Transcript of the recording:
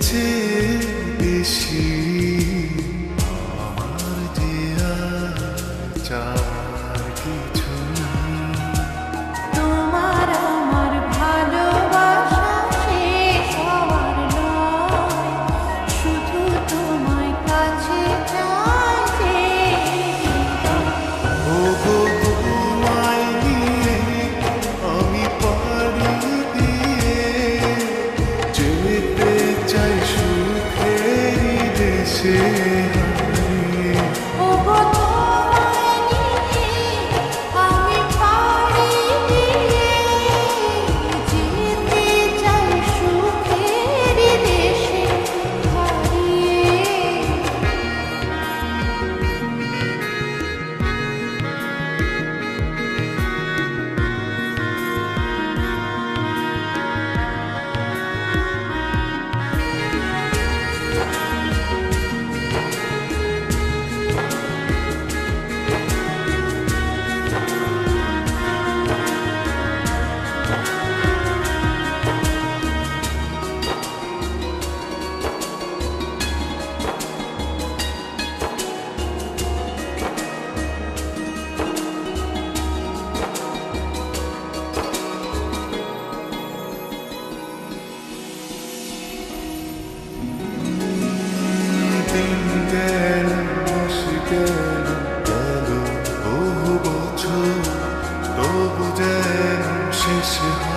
চেয়ে বেশি Savior. তবু যেন শেষ হয়